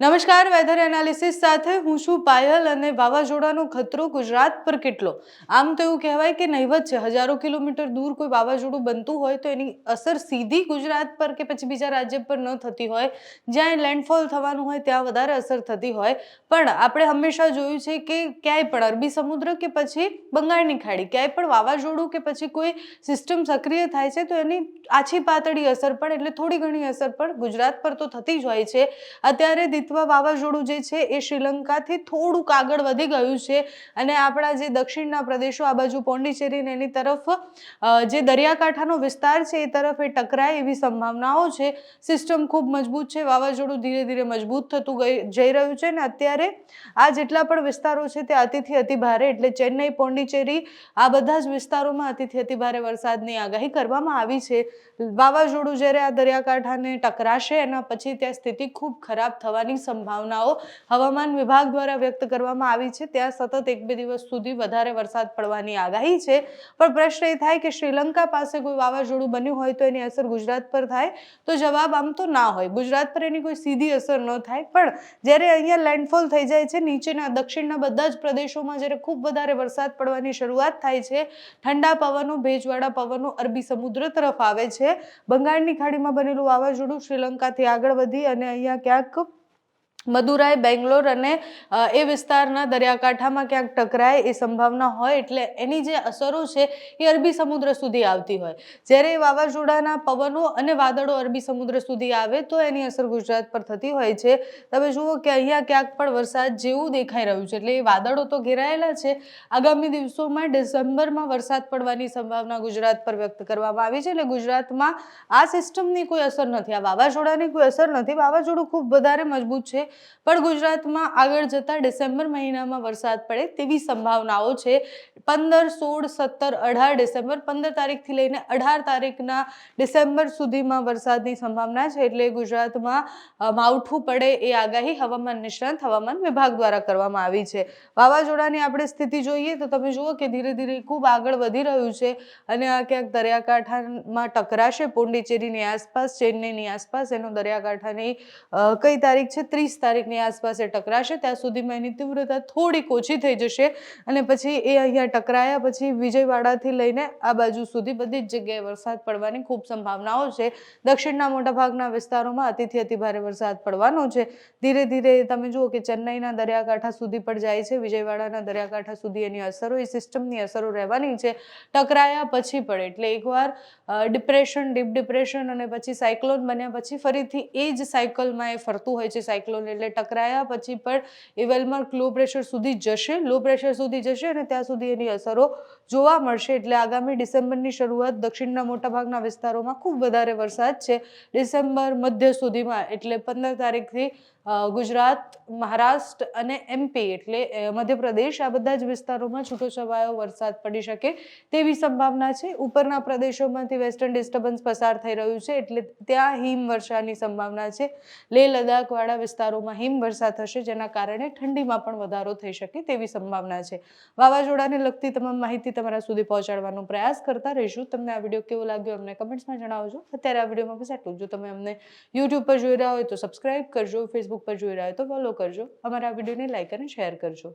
નમસ્કાર weather analysis સાથે હું છું પાયલ અને વાવાઝોડાનો ખતરો ગુજરાત પર કેટલો? આમ તો એવું કહેવાય કે નહીવત છે. હજારો કિલોમીટર દૂર કોઈ વાવાઝોડું બનતું હોય તો એની અસર સીધી ગુજરાત પર કે પછી બીજા રાજ્ય પર ન થતી હોય. જ્યાં લેન્ડફોલ થવાનું હોય ત્યાં વધારે અસર થતી હોય. પણ આપણે હંમેશા જોયું છે કે ક્યાંય પણ અરબી સમુદ્ર કે પછી બંગાળની ખાડી, ક્યાંય પણ વાવાઝોડું કે પછી કોઈ સિસ્ટમ સક્રિય થાય છે તો એની આછી પાતળી અસર પણ, એટલે થોડી ઘણી અસર પણ ગુજરાત પર તો થતી જ હોય છે. અત્યારે દિત્વા વાવાઝોડું જે છે એ શ્રીલંકાથી થોડુંક આગળ વધી ગયું છે. અને આપણા જે દક્ષિણના પ્રદેશો, આ બાજુ પોંડિચેરીને એની તરફ જે દરિયાકાંઠાનો વિસ્તાર છે એ તરફ એ ટકરાય એવી સંભાવનાઓ છે. સિસ્ટમ ખૂબ મજબૂત છે, વાવાઝોડું ધીરે ધીરે મજબૂત થતું ગઈ, જઈ રહ્યું છે ને અત્યારે આ જેટલા પણ વિસ્તારો છે તે અતિથી અતિ ભારે એટલે ચેન્નઈ, પોંડિચેરી, આ બધા જ વિસ્તારોમાં અતિથી અતિ ભારે વરસાદની આગાહી કરવામાં આવી છે. વાવાઝોડું જ્યારે આ દરિયાકાંઠાને ટકરાશે એના પછી ત્યાં સ્થિતિ ખૂબ ખરાબ થવાની સંભાવનાઓ હવામાન વિભાગ દ્વારા વ્યક્ત કરવામાં આવી છે. ત્યાં સતત એક બે દિવસ સુધી વધારે વરસાદ પડવાની આગાહી છે. પણ પ્રશ્ન એ થાય કે શ્રીલંકા પાસે કોઈ વાવાઝોડું બન્યું હોય તો એની અસર ગુજરાત પર થાય? તો જવાબ આમ તો ના હોય. ગુજરાત પર એની કોઈ સીધી અસર ન થાય. પણ જ્યારે અહીંયા લેન્ડફોલ થઈ જાય છે, નીચેના દક્ષિણના બધા જ પ્રદેશોમાં જ્યારે ખૂબ વધારે વરસાદ પડવાની શરૂઆત થાય છે, ઠંડા પવનો, ભેજવાળા પવનો અરબી સમુદ્ર તરફ આવે છે. બંગાળની ખાડીમાં બનેલું વાવાઝોડું શ્રીલંકાથી આગળ વધી અને અહીંયા ક્યાંક મદુરાઈ, બેંગ્લોર અને એ વિસ્તારના દરિયાકાંઠામાં ક્યાંક ટકરાય એ સંભાવના હોય એટલે એની જે અસરો છે એ અરબી સમુદ્ર સુધી આવતી હોય. જ્યારે એ વાવાઝોડાના પવનો અને વાદળો અરબી સમુદ્ર સુધી આવે તો એની અસર ગુજરાત પર થતી હોય છે. તમે જુઓ કે અહીંયા ક્યાંક પણ વરસાદ જેવું દેખાઈ રહ્યું છે એટલે એ વાદળો તો ઘેરાયેલા છે. આગામી દિવસોમાં ડિસેમ્બરમાં વરસાદ પડવાની સંભાવના ગુજરાત પર વ્યક્ત કરવામાં આવી છે એટલે ગુજરાતમાં આ સિસ્ટમની કોઈ અસર નથી, આ વાવાઝોડાની કોઈ અસર નથી. વાવાઝોડું ખૂબ વધારે મજબૂત છે પણ ગુજરાતમાં આગળ જતા ડિસેમ્બર મહિનામાં વરસાદ પડે તેવી સંભાવનાઓ છે. પંદર, સોળ, સત્તર, અઢાર ડિસેમ્બર, પંદર તારીખથી લઈને અઢાર તારીખના ડિસેમ્બર સુધીમાં વરસાદની સંભાવના છે એટલે ગુજરાતમાં માવઠું પડે એ આગાહી હવામાન નિષ્ણાંત હવામાન વિભાગ દ્વારા કરવામાં આવી છે. વાવાઝોડાની આપણે સ્થિતિ જોઈએ તો તમે જુઓ કે ધીરે ધીરે ખૂબ આગળ વધી રહ્યું છે અને આ ક્યાંક દરિયાકાંઠામાં ટકરાશે. પોંડિચેરીની આસપાસ, ચેન્નઈની આસપાસ, એનો દરિયાકાંઠાની કઈ તારીખ છે? ત્રીસ તારીખની આસપાસ એ ટકરાશે, ત્યાં સુધીમાં એની તીવ્રતા થોડીક ઓછી થઈ જશે. અને પછી એ અહીંયા ટકરાયા પછી વિજયવાડાથી લઈને આ બાજુ સુધી બધી જ જગ્યાએ વરસાદ પડવાની ખૂબ સંભાવનાઓ છે. દક્ષિણના મોટાભાગના વિસ્તારોમાં અતિથી અતિ ભારે વરસાદ પડવાનો છે. ધીરે ધીરે તમે જુઓ કે ચેન્નઈના દરિયાકાંઠા સુધી પણ જાય છે. વિજયવાડાના દરિયાકાંઠા સુધી એની અસરો, એ સિસ્ટમની અસરો રહેવાની છે. ટકરાયા પછી પણ એટલે એકવાર ડિપ્રેશન ડીપ ડિપ્રેશન અને પછી સાયક્લોન બન્યા પછી ફરીથી એ જ સાયકલમાં એ ફરતું હોય છે. સાયક્લોન એટલે ટકરાયા પછી પણ એ લો પ્રેશર સુધી જશે, લો પ્રેશર સુધી જશે અને ત્યાં સુધી એની અસરો જોવા મળશે. એટલે આગામી ડિસેમ્બરની શરૂઆત દક્ષિણના મોટાભાગના વિસ્તારોમાં ખૂબ વધારે વરસાદ છે. ડિસેમ્બર મધ્ય સુધીમાં, એટલે પંદર તારીખથી ગુજરાત, મહારાષ્ટ્ર અને એમપી એટલે મધ્યપ્રદેશ આ બધા જ વિસ્તારોમાં છૂટોછવાયો વરસાદ પડી શકે તેવી સંભાવના છે. ઉપરના પ્રદેશોમાંથી વેસ્ટર્ન ડિસ્ટર્બન્સ પસાર થઈ રહ્યું છે એટલે ત્યાં હિમવર્ષાની સંભાવના છે. લેહ લદ્દાખવાળા વિસ્તારોમાં હિમવર્ષા થશે જેના કારણે ઠંડીમાં પણ વધારો થઈ શકે તેવી સંભાવના છે. વાવાઝોડાને લગતી તમામ માહિતી તમારા સુધી પહોંચાડવાનો પ્રયાસ કરતા રહીશું. તમને આ વીડિયો કેવો લાગ્યો અમને કમેન્ટ્સમાં જણાવજો. અત્યારે આ વિડીયોમાં બસ આટલું જો. તમે અમને યુટ્યુબ પર જોઈ રહ્યા હોય તો સબસ્ક્રાઇબ કરજો ફેસબુક પર જોઈ રહ્યા હોય તો ફોલો કરજો. અમારા વિડીયોને લાઇક અને શેર કરજો.